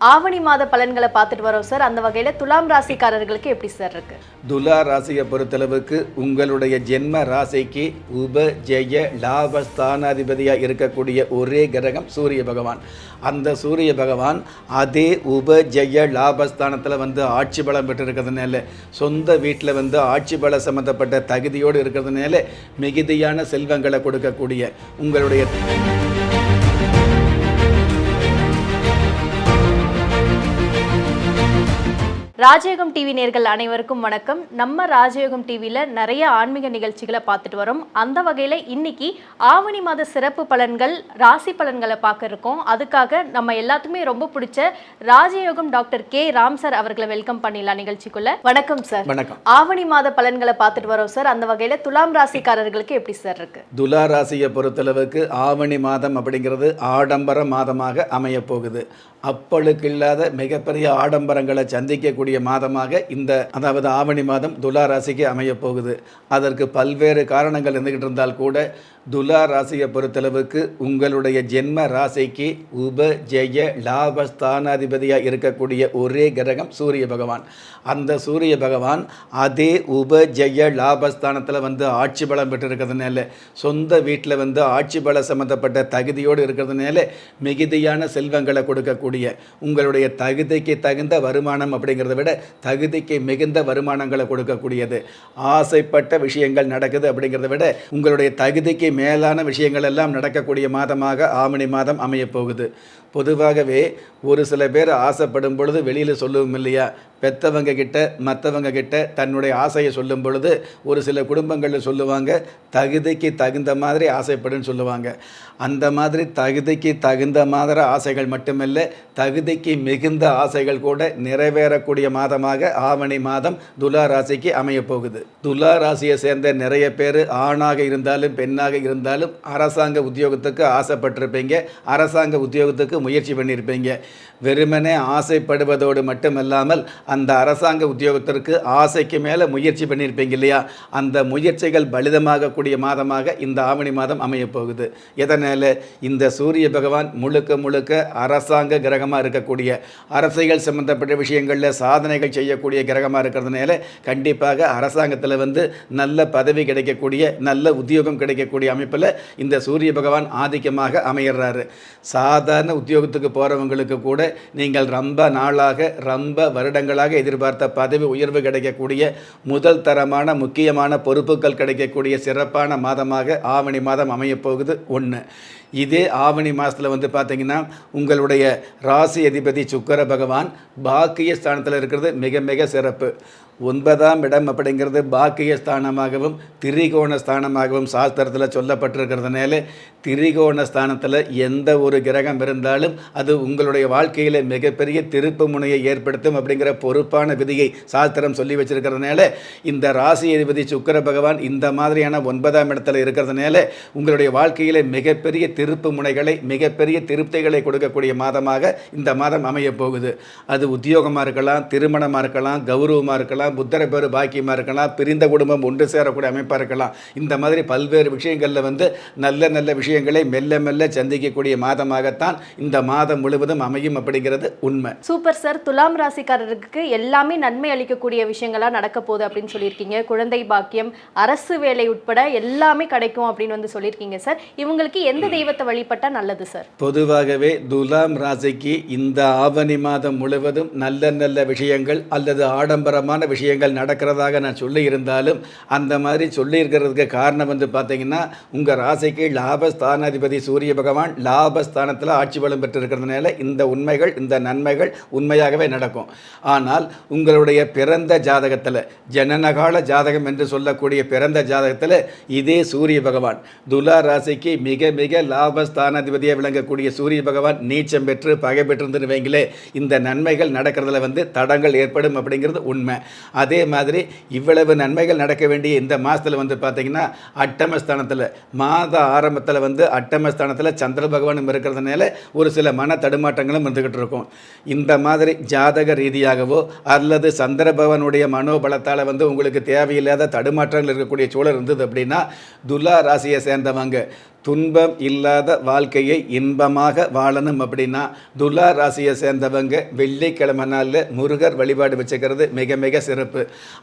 ஆவணி மாத பலன்களை பார்த்துட்டு வரோம் சார். அந்த வகையில் துலாம் ராசிக்காரர்களுக்கு எப்படி சார் இருக்கு? துலா ராசியை பொறுத்தளவுக்கு உங்களுடைய ஜென்ம ராசிக்கு உப ஜெய லாபஸ்தானாதிபதியாக இருக்கக்கூடிய ஒரே கிரகம் சூரிய பகவான். அந்த சூரிய பகவான் அதே உப ஜெய லாபஸ்தானத்தில் வந்து ஆட்சி பலம் பெற்றிருக்கிறதுனால சொந்த வீட்டில் வந்து ஆட்சி பல சம்மந்தப்பட்ட தகுதியோடு இருக்கிறதுனால மிகுதியான செல்வங்களை கொடுக்கக்கூடிய உங்களுடைய ராஜயோகம் டிவி நேர்கள் அனைவருக்கும் வணக்கம். நம்ம ராஜயோகம் டிவியில் நிறைய ஆன்மீக நிகழ்ச்சிகளை பார்த்துட்டு வரோம். அந்த வகையில் இன்னைக்கு ஆவணி மாத சிறப்பு பலன்கள் ராசி பலன்களை பார்க்க இருக்கோம். அதுக்காக நம்ம எல்லாத்துக்குமே ரொம்ப பிடிச்ச ராஜயோகம் டாக்டர் கே. ராம் சார் அவர்களை வெல்கம் பண்ணிடலாம் நிகழ்ச்சிக்குள்ள. வணக்கம் சார். வணக்கம். ஆவணி மாத பலன்களை பார்த்துட்டு வரோம் சார். அந்த வகையில் துலாம் ராசிக்காரர்களுக்கு எப்படி சார் இருக்கு? துலா ராசியை பொறுத்தளவுக்கு ஆவணி மாதம் அப்படிங்கிறது ஆடம்பர மாதமாக அமையப் போகுது. அப்பளுக்கு இல்லாத மிகப்பெரிய ஆடம்பரங்களை சந்திக்கக்கூடிய மாதமாக இந்த அதாவது ஆவணி மாதம் துலா ராசிக்கு அமையப்போகுது அதற்கு பல்வேறு காரணங்கள் இருந்துகிட்டு இருந்தால் கூட துலா ராசியை பொறுத்தளவுக்கு உங்களுடைய ஜென்ம ராசிக்கு உப ஜெய லாபஸ்தானாதிபதியாக இருக்கக்கூடிய ஒரே கிரகம் சூரிய பகவான். அந்த சூரிய பகவான் அதே உப ஜெய லாபஸ்தானத்தில் வந்து ஆட்சி பலம் பெற்றிருக்கிறதுனால சொந்த வீட்டில் வந்து ஆட்சி பல சம்மந்தப்பட்ட தகுதியோடு இருக்கிறதுனால மிகுதியான செல்வங்களை கொடுக்கக்கூடிய உங்களுடைய தகுதிக்கு தகுந்த வருமானம் அப்படிங்கிறத விட தகுதிக்கு மிகுந்த வருமானங்களை கொடுக்கக்கூடியது. ஆசைப்பட்ட விஷயங்கள் நடக்குது அப்படிங்கிறத விட உங்களுடைய தகுதிக்கு மேலான விஷயங்கள் எல்லாம் நடக்கக்கூடிய மாதமாக ஆவணி மாதம் அமையப் போகுது பொதுவாகவே ஒரு சில பேர் ஆசைப்படும் பொழுது வெளியில் சொல்லுவோம் இல்லையா? பெத்தவங்க கிட்ட மற்றவங்க கிட்ட தன்னுடைய ஆசையை சொல்லும் பொழுது ஒரு சில குடும்பங்களில் சொல்லுவாங்க தகுதிக்கு தகுந்த மாதிரி ஆசைப்படுன்னு சொல்லுவாங்க. அந்த மாதிரி தகுதிக்கு தகுந்த மாதிரி ஆசைகள் மட்டுமல்ல தகுதிக்கு மிகுந்த ஆசைகள் கூட நிறைவேறக்கூடிய மாதமாக ஆவணி மாதம் துலா ராசிக்கு அமையப் போகுது துலா ராசியை சேர்ந்த நிறைய பேர் ஆணாக இருந்தாலும் பெண்ணாக இருந்தாலும் அரசாங்க உத்தியோகத்துக்கு ஆசைப்பட்டிருப்பீங்க. அரசாங்க உத்தியோகத்துக்கு முயற்சி பண்ணியிருப்பீங்க. வெறுமனே ஆசைப்படுவதோடு மட்டுமல்லாமல் அந்த அரசாங்க உத்தியோகத்திற்கு ஆசைக்கு மேலே முயற்சி பண்ணியிருப்பீங்க இல்லையா? அந்த முயற்சிகள் பலிதமாகக்கூடிய மாதமாக இந்த ஆவணி மாதம் அமையப்போகுது. எதனால்? இந்த சூரிய பகவான் முழுக்க முழுக்க அரசாங்க கிரகமாக இருக்கக்கூடிய அரசியல் சம்பந்தப்பட்ட விஷயங்களில் சாதனைகள் செய்யக்கூடிய கிரகமாக இருக்கிறதுனால கண்டிப்பாக அரசாங்கத்தில் வந்து நல்ல பதவி கிடைக்கக்கூடிய நல்ல உத்தியோகம் கிடைக்கக்கூடிய அமைப்பில் இந்த சூரிய பகவான் ஆதிக்கமாக அமையிறாரு. சாதாரண உத்தியோகத்துக்கு போகிறவங்களுக்கு கூட நீங்கள் ரொம்ப நாளாக ரொம்ப வருடங்களாக எதிர்பார்த்த பதவி உயர்வு கிடைக்கக்கூடிய முதல் தரமான முக்கியமான பொறுப்புகள் கிடைக்கக்கூடிய சிறப்பான மாதமாக ஆவணி மாதம் அமையப்போகுது ஒன்று இதே ஆவணி மாதத்தில் வந்து பார்த்தீங்கன்னா உங்களுடைய ராசி அதிபதி சுக்கர பகவான் பாக்கிய ஸ்தானத்தில் இருக்கிறது மிக மிக சிறப்பு. ஒன்பதாம் இடம் அப்படிங்கிறது பாக்கிய ஸ்தானமாகவும் திரிகோண ஸ்தானமாகவும் சாஸ்திரத்தில் சொல்லப்பட்டிருக்கிறதுனால திரிகோண ஸ்தானத்தில் எந்த ஒரு கிரகம் இருந்தாலும் அது உங்களுடைய வாழ்க்கையில் மிகப்பெரிய திருப்பு முனையை ஏற்படுத்தும் அப்படிங்கிற பொறுப்பான விதியை சாஸ்திரம் சொல்லி வச்சிருக்கிறதுனால இந்த ராசி அதிபதி சுக்கர பகவான் இந்த மாதிரியான ஒன்பதாம் இடத்துல இருக்கிறதுனால உங்களுடைய வாழ்க்கையில் மிகப்பெரிய திருப்பு முனைகளை மிகப்பெரிய திருப்திகளை கொடுக்கக்கூடிய மாதமாக இந்த மாதம் அமையப் போகுது. அது உத்தியோகமாக இருக்கலாம் திருமணமாக இருக்கலாம் கௌரவமாக இருக்கலாம் புத்தர பேர் பாக்கியமாக இருக்கலாம் பிரிந்த குடும்பம் ஒன்று சேரக்கூடிய அமைப்பாக இருக்கலாம். இந்த மாதிரி பல்வேறு விஷயங்களில் வந்து நல்ல நல்ல விஷயங்களை மெல்ல மெல்ல சந்திக்கக்கூடிய மாதமாகத்தான் இந்த மாதம் முழுவதும் அமையும் அப்படிங்கிறது உண்மை. Super sir. துலாம் ராசிக்காரருக்கு எல்லாமே நன்மை அளிக்கக்கூடிய விஷயங்களா நடக்க போகுது அப்படின்னு சொல்லியிருக்கீங்க. குழந்தை பாக்கியம் அரசு வேலை உட்பட எல்லாமே கிடைக்கும் அப்படின்னு வந்து சொல்லியிருக்கீங்க சார். இவங்களுக்கு எந்த தெய்வத்தை வழிபட்டா நல்லது சார்? பொதுவாகவே துலாம் ராசிக்கு இந்த ஆவணி மாதம் முழுவதும் நல்ல நல்ல விஷயங்கள் அல்லது ஆடம்பரமான விஷயங்கள் நடக்கிறதாக நான் சொல்லி இருந்தாலும் அந்த மாதிரி சொல்லியிருக்கிறதுக்கு காரணம் வந்து பார்த்தீங்கன்னா உங்கள் ராசிக்கு லாபஸ்தானாதிபதி சூரிய பகவான் லாபஸ்தானத்தில் ஆட்சி பலம் பெற்றிருக்கிறதுனால இந்த உண்மைகள் இந்த நன்மைகள் உண்மையாகவே நடக்கும். ஆனால் உங்களுடைய பிறந்த ஜாதகத்தில் ஜனனகால ஜாதகம் என்று சொல்லக்கூடிய பிறந்த ஜாதகத்தில் இதே சூரிய பகவான் துலா ராசிக்கு மிக மிக லாபஸ்தானாதிபதியாக விளங்கக்கூடிய சூரிய பகவான் நீச்சம் பெற்று பகை பெற்றிருந்துன்னு இந்த நன்மைகள் நடக்கிறதுல வந்து தடங்கள் ஏற்படும் அப்படிங்கிறது உண்மை. அதே மாதிரி இவ்வளவு நன்மைகள் நடக்க வேண்டிய இந்த மாதத்தில் வந்து பார்த்தீங்கன்னா அட்டமஸ்தானத்தில் மாத ஆரம்பத்தில் வந்து அட்டமஸ்தானத்தில் சந்திர பகவானும் இருக்கிறதுனால ஒரு சில மன தடுமாற்றங்களும் இருந்துக்கிட்டு இருக்கும். இந்த மாதிரி ஜாதக ரீதியாகவோ அல்லது சந்திர பகவானுடைய மனோபலத்தால் வந்து உங்களுக்கு தேவையில்லாத தடுமாற்றங்கள் இருக்கக்கூடிய சூழல் இருந்தது அப்படின்னா துலா ராசியை சேர்ந்தவங்க துன்பம் இல்லாத வாழ்க்கையை இன்பமாக வாழணும் அப்படின்னா துலா ராசியை சேர்ந்தவங்க வெள்ளிக்கிழமை நாளில் முருகர் வழிபாடு வச்சுக்கிறது மிக மிக சிறப்பு.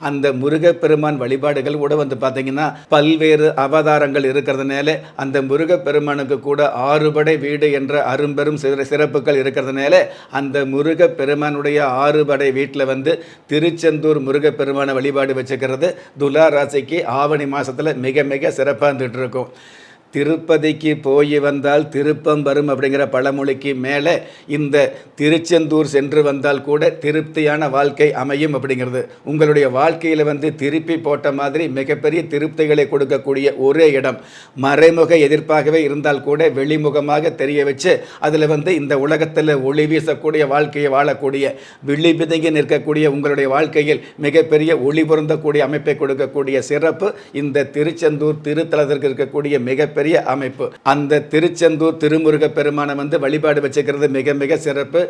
அந்த முருகப்பெருமான் வழிபாடுகள் கூட வந்து பார்த்திங்கன்னா பல்வேறு அவதாரங்கள் இருக்கிறதுனால அந்த முருகப்பெருமானுக்கு கூட ஆறுபடை வீடு என்ற அரும்பெரும் சிறப்புகள் இருக்கிறதுனால அந்த முருகப்பெருமானுடைய ஆறுபடை வீட்டில் வந்து திருச்செந்தூர் முருகப்பெருமான வழிபாடு வச்சுக்கிறது துலா ராசிக்கு ஆவணி மாதத்தில் மிக மிக சிறப்பாக இருந்துகிட்டு இருக்கும். திருப்பதிக்கு போய் வந்தால் திருப்பம் வரும் அப்படிங்கிற பழமொழிக்கு மேலே இந்த திருச்செந்தூர் சென்று வந்தால் கூட திருப்தியான வாழ்க்கை அமையும் அப்படிங்கிறது. உங்களுடைய வாழ்க்கையில் வந்து திருப்பி போட்ட மாதிரி மிகப்பெரிய திருப்திகளை கொடுக்கக்கூடிய ஒரே இடம். மறைமுக எதிர்ப்பாகவே இருந்தால் கூட வெளிமுகமாக தெரிய வச்சு அதில் வந்து இந்த உலகத்தில் ஒளி வீசக்கூடிய வாழ்க்கையை வாழக்கூடிய விழி பிதங்கி நிற்கக்கூடிய உங்களுடைய வாழ்க்கையில் மிகப்பெரிய ஒளி பொருந்தக்கூடிய அமைப்பை கொடுக்கக்கூடிய சிறப்பு இந்த திருச்செந்தூர் திருத்தலத்திற்கு இருக்கக்கூடிய மிகப்பெரிய அமைப்பு. அந்த திருச்செந்தூர் திருமுருக பெருமானை வந்து வழிபாடு வச்சுக்கிறது மிக மிக சிறப்பு.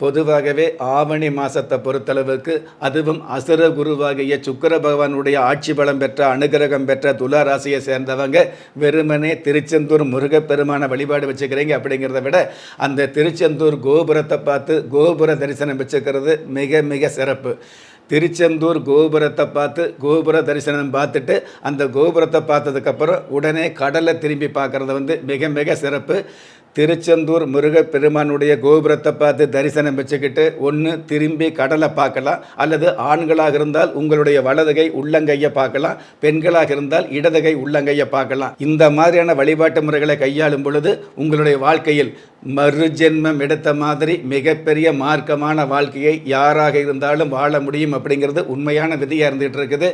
பொதுவாகவே ஆவணி மாதத்தை பொறுத்தளவுக்கு அதுவும் அசுர குருவாகிய சுக்கர பகவானுடைய ஆட்சி பலம் பெற்ற அனுகிரகம் பெற்ற துலா ராசியை சேர்ந்தவங்க வெறுமனே திருச்செந்தூர் முருகப்பெருமான வழிபாடு வச்சுக்கிறீங்க அப்படிங்கிறத விட அந்த திருச்செந்தூர் கோபுரத்தை பார்த்து கோபுர தரிசனம் வச்சுக்கிறது மிக மிக சிறப்பு. திருச்செந்தூர் கோபுரத்தை பார்த்து கோபுர தரிசனம் பார்த்துட்டு அந்த கோபுரத்தை பார்த்ததுக்கப்புறம் உடனே கடலை திரும்பி பார்க்குறது வந்து மிக மிக சிறப்பு. திருச்செந்தூர் முருகப்பெருமானுடைய கோபுரத்தை பார்த்து தரிசனம் வச்சுக்கிட்டு ஒன்று திரும்பி கடலை பார்க்கலாம். அல்லது ஆண்களாக இருந்தால் உங்களுடைய வலதுகை உள்ளங்கையை பார்க்கலாம். பெண்களாக இருந்தால் இடதுகை உள்ளங்கையை பார்க்கலாம். இந்த மாதிரியான வழிபாட்டு முறைகளை கையாளும் பொழுது உங்களுடைய வாழ்க்கையில் மறுஜென்மம் எடுத்த மாதிரி மிகப்பெரிய மார்க்கமான வாழ்க்கையை யாராக இருந்தாலும் வாழ முடியும் அப்படிங்கிறது உண்மையான விதியாக இருந்துகிட்டு இருக்குது.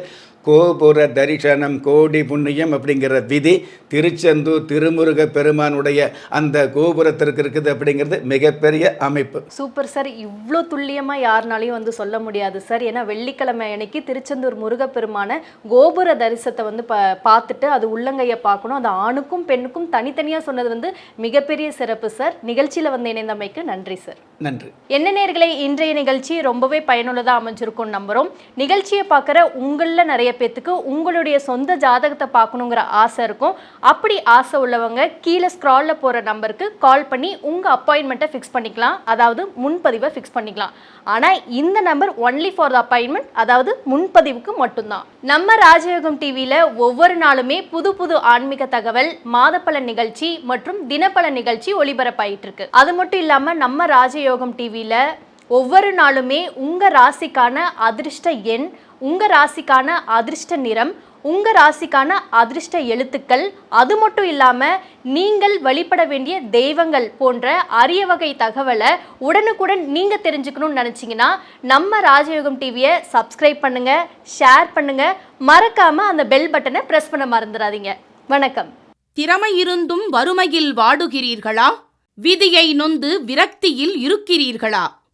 கோபுர தரிசனம் கோடி புண்ணியம் அப்படிங்கிற விதி திருச்செந்தூர் திருமுருக பெருமானுடைய அந்த கோபுரத்திற்கு இருக்குது அப்படிங்கிறது மிகப்பெரிய அமைப்பு. சூப்பர் சார் இவ்வளோ துல்லியமாக யாருனாலையும் வந்து சொல்ல முடியாது சார் ஏன்னா வெள்ளிக்கிழமை அன்னைக்கு திருச்செந்தூர் முருகப்பெருமான கோபுர தரிசனத்தை வந்து பா பார்த்துட்டு அது உள்ளங்கையை பார்க்கணும். அது ஆணுக்கும் பெண்ணுக்கும் தனித்தனியாக சொன்னது வந்து மிகப்பெரிய சிறப்பு சார் நிகழ்ச்சியில் வந்து இணைந்தமைக்கு நன்றி சார் நன்றி. என்ன நேர்களே இன்றைய நிகழ்ச்சி ரொம்பவே பயனுள்ளதாக அமைஞ்சிருக்கும் நம்புகிறோம் நிகழ்ச்சியை பார்க்குற உங்களில் நிறைய பேத்துக்கு உங்களுடைய சொந்த ஜாதகத்தை பார்க்கணுங்கிற ஆசை இருக்கும். அப்படி ஆசை உள்ளவங்க கீழே ஸ்க்ராலில் போகிற நம்பருக்கு கால் பண்ணி உங்கள் அப்பாயின்மெண்ட்டை ஃபிக்ஸ் பண்ணிக்கலாம். அதாவது முன்பதிவை ஃபிக்ஸ் பண்ணிக்கலாம். ஆனால் இந்த number only for the appointment அதாவது முன்பதிவுக்கு மட்டும்தான். நம்ம ராஜயோகம் டிவியில் ஒவ்வொரு நாளுமே புது புது ஆன்மீக தகவல் மாதப்பல நிகழ்ச்சி மற்றும் தினப்பல நிகழ்ச்சி ஒளிபரப்பாயிட்டு இருக்கு அது மட்டும் இல்லாமல் நம்ம ராஜயோகம் டிவியில் ஒவ்வொரு நாளுமே உங்கள் ராசிக்கான அதிர்ஷ்ட எண் உங்கள் ராசிக்கான அதிர்ஷ்ட நிறம் உங்கள் ராசிக்கான அதிர்ஷ்ட எழுத்துக்கள் அது மட்டும் இல்லாமல் நீங்கள் வழிபட வேண்டிய தெய்வங்கள் போன்ற அரிய வகை தகவலை உடனுக்குடன் நீங்கள் தெரிஞ்சுக்கணும்னு நினச்சிங்கன்னா நம்ம ராஜயோகம் டிவியை சப்ஸ்கிரைப் பண்ணுங்கள் ஷேர் பண்ணுங்கள் மறக்காமல் அந்த பெல் பட்டனை ப்ரெஸ் பண்ண மறந்துடாதீங்க. வணக்கம். திறமை இருந்தும் வறுமையில் வாடுகிறீர்களா? விதியை நொந்து விரக்தியில் இருக்கிறீர்களா?